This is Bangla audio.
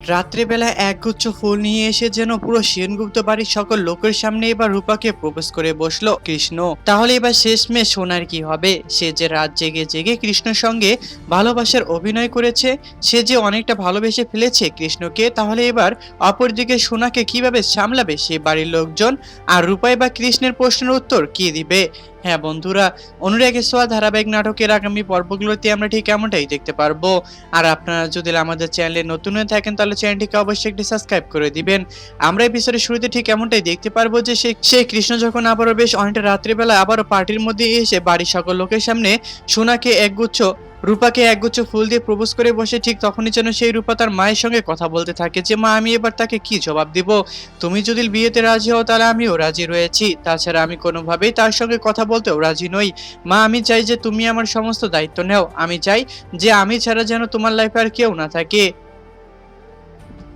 রাত্রিবেলা একগুচ্ছ ফুল নিয়ে এসে যেন পুরো সেনগুপ্ত বাড়ির সকল লোকের সামনে এবার রূপাকে প্রপোজ করে বসল কৃষ্ণ। তাহলে এবার শেষমেশ সোনার কি হবে? সে যে রাত জেগে জেগে কৃষ্ণর সঙ্গে ভালোবাসার অভিনয় করেছে, সে যে অনেকটা ভালোবেসে ফেলেছে কৃষ্ণকে, তাহলে এবার অপরদিকে সোনাকে কীভাবে সামলাবে সে বাড়ির লোকজন? আর রূপাই বা কৃষ্ণের প্রশ্নের উত্তর কি দিবে? হ্যাঁ বন্ধুরা অনুরাগের সোয়া ধারাবাহিক নাটকের আগামী পর্বগুলোতে আমরা ঠিক এমনটাই দেখতে পারব। আর আপনারা যদি আমাদের চ্যানেলে নতুন হয়ে থাকেন, তাহলে চ্যানেলটিকে অবশ্যই একটি সাবস্ক্রাইব করে দিবেন। আমরা এপিসোডের শুরুতে ঠিক এমনটাই দেখতে পারব যে, সেই কৃষ্ণ যখন আবারও বেশ অনেকটা রাত্রিবেলা আবারও পার্টির মধ্যে এসে বাড়ির সকল লোকের সামনে সোনাকে একগুচ্ছ রূপাকে একগুচ্ছ ফুল দিয়ে প্রপোজ করে বসে ঠিক তখনই যেন সেই রূপা তার মায়ের সঙ্গে কথা বলতে থাকে যে, মা, আমি এবার তাকে কি জবাব দিব? তুমি যদি বিয়েতে রাজি হও, তাহলে আমিও রাজি রয়েছি। তাছাড়া আমি কোনোভাবেই তার সঙ্গে কথা বলতেও রাজি নই। মা, আমি চাই যে তুমি আমার সমস্ত দায়িত্ব নেও। আমি চাই যে, আমি ছাড়া যেন তোমার লাইফে আর কেউ না থাকে।